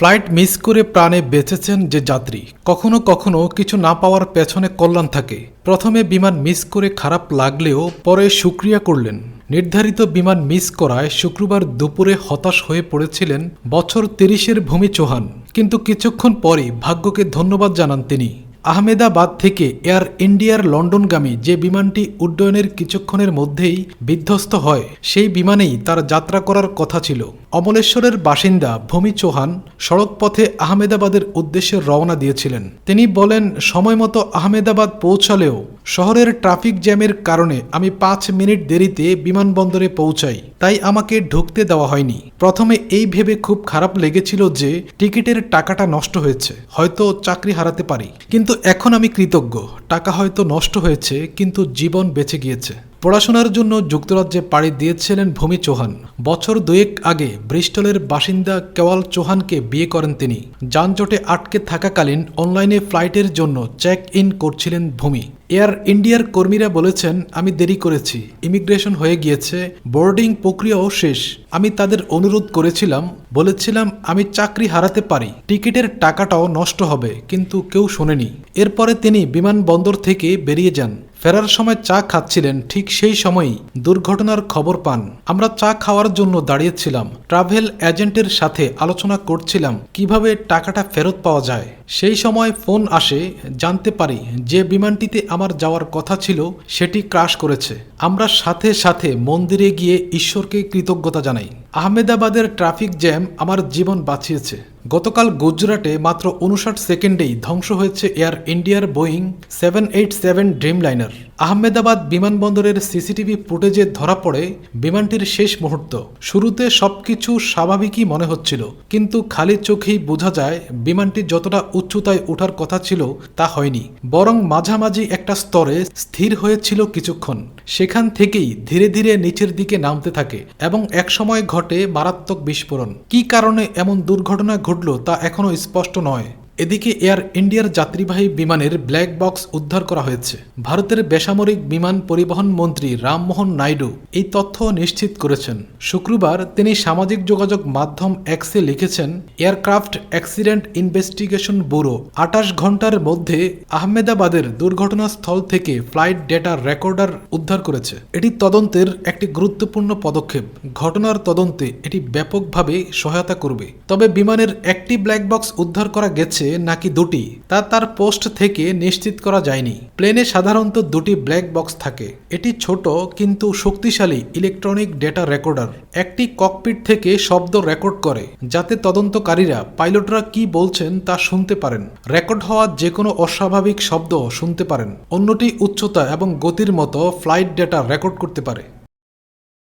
Flight miss করে প্রাণে বেঁচেছেন যে যাত্রী। কখনো কখনো কিছু না পাওয়ার পেছনে কল্যাণ থাকে। প্রথমে বিমান মিস করে খারাপ লাগলেও পরে সুক্রিয়া করলেন। নির্ধারিত বিমান মিস করায় শুক্রবার দুপুরে হতাশ হয়ে পড়েছিলেন বছর তিরিশের ভূমি চৌহান। কিন্তু কিছুক্ষণ পরই ভাগ্যকে ধন্যবাদ জানান তিনি। আহমেদাবাদ থেকে এয়ার ইন্ডিয়ার লন্ডনগামী যে বিমানটি উড্ডয়নের কিছুক্ষণের মধ্যেই বিধ্বস্ত হয়, সেই বিমানেই তার যাত্রা করার কথা ছিল। অমলেশ্বরের বাসিন্দা ভূমি চৌহান সড়কপথে আহমেদাবাদের উদ্দেশ্যে রওনা দিয়েছিলেন। তিনি বলেন, সময়মতো আহমেদাবাদ পৌঁছালেও শহরের ট্রাফিক জ্যামের কারণে আমি পাঁচ মিনিট দেরিতে বিমানবন্দরে পৌঁছাই, তাই আমাকে ঢুকতে দেওয়া হয়নি। প্রথমে এই ভেবে খুব খারাপ লেগেছিল যে টিকিটের টাকাটা নষ্ট হয়েছে, হয়তো চাকরি হারাতে পারি। কিন্তু এখন আমি কৃতজ্ঞ, টাকা হয়তো নষ্ট হয়েছে, কিন্তু জীবন বেঁচে গিয়েছে। পড়াশোনার জন্য যুক্তরাজ্যে পাড়ি দিয়েছিলেন ভূমি চৌহান। বছর দুয়েক আগে ব্রিস্টলের বাসিন্দা কেওয়াল চৌহানকে বিয়ে করেন তিনি। যানজটে আটকে থাকাকালীন অনলাইনে ফ্লাইটের জন্য চেক ইন করছিলেন ভূমি। এয়ার ইন্ডিয়ার কর্মীরা বলেছেন, আমি দেরি করেছি। ইমিগ্রেশন হয়ে গিয়েছে। বোর্ডিং প্রক্রিয়াও শেষ। আমি তাদের অনুরোধ করেছিলাম। বলেছিলাম, আমি চাকরি হারাতে পারি। টিকিটের টাকাটাও নষ্ট হবে। কিন্তু কেউ শোনেনি। এরপরে তিনি বিমানবন্দর থেকে বেরিয়ে যান। ফেরার সময় চা খাচ্ছিলেন, ঠিক সেই সময়ই দুর্ঘটনার খবর পান। আমরা চা খাওয়ার জন্য দাঁড়িয়েছিলাম। ট্রাভেল এজেন্টের সাথে আলোচনা করছিলাম, কীভাবে টাকাটা ফেরত পাওয়া যায়। সেই সময় ফোন আসে, জানতে পারি যে বিমানটিতে আমার যাওয়ার কথা ছিল, সেটি ক্রাশ করেছে। আমরা সাথে সাথে মন্দিরে গিয়ে ঈশ্বরকে কৃতজ্ঞতা জানাই। আহমেদাবাদের ট্রাফিক জ্যাম আমার জীবন বাঁচিয়েছে। গতকাল গুজরাটে মাত্র উনষাট সেকেন্ডেই ধ্বংস হয়েছে এয়ার ইন্ডিয়ার Boeing seven eight seven Dreamliner. Ahmedabad বিমানবন্দরের সিসিটিভি ফুটেজে ধরা পড়ে বিমানটির শেষ মুহূর্ত। শুরুতে সবকিছু স্বাভাবিকই মনে হচ্ছিল, কিন্তু খালি চোখেই বোঝা যায় বিমানটি যতটা উচ্চতায় ওঠার কথা ছিল তা হয়নি। বরং মাঝামাঝি একটা স্তরে স্থির হয়েছিল কিছুক্ষণ। সেখান থেকেই ধীরে ধীরে নিচের দিকে নামতে থাকে এবং একসময় ঘটে মারাত্মক বিস্ফোরণ। কি কারণে এমন দুর্ঘটনা ঘটল তা এখনও স্পষ্ট নয়। এদিকে এয়ার ইন্ডিয়ার যাত্রীবাহী বিমানের ব্ল্যাক বক্স উদ্ধার করা হয়েছে। ভারতের বেসামরিক বিমান পরিবহন মন্ত্রী রামমোহন নাইডু এই তথ্য নিশ্চিত করেছেন। শুক্রবার তিনি সামাজিক যোগাযোগ মাধ্যম এক্সে লিখেছেন, এয়ারক্রাফট অ্যাক্সিডেন্ট ইনভেস্টিগেশন ব্যুরো আটাশ ঘণ্টার মধ্যে আহমেদাবাদের দুর্ঘটনাস্থল থেকে ফ্লাইট ডেটা রেকর্ডার উদ্ধার করেছে। এটি তদন্তের একটি গুরুত্বপূর্ণ পদক্ষেপ। ঘটনার তদন্তে এটি ব্যাপকভাবে সহায়তা করবে। তবে বিমানের একটি ব্ল্যাক বক্স উদ্ধার করা গেছে নাকি দুটি, তা তার পোস্ট থেকে নিশ্চিত করা যায়নি। প্লেনে সাধারণত দুটি ব্ল্যাক বক্স থাকে। এটি ছোট কিন্তু শক্তিশালী ইলেকট্রনিক ডেটা রেকর্ডার। একটি ককপিট থেকে শব্দ রেকর্ড করে, যাতে তদন্তকারীরা, পাইলটরা কি বলছেন তা শুনতে পারেন। রেকর্ড হওয়া যে কোনো অস্বাভাবিক শব্দ শুনতে পারেন। অন্যটি উচ্চতা এবং গতির মতো ফ্লাইট ডেটা রেকর্ড করতে পারে।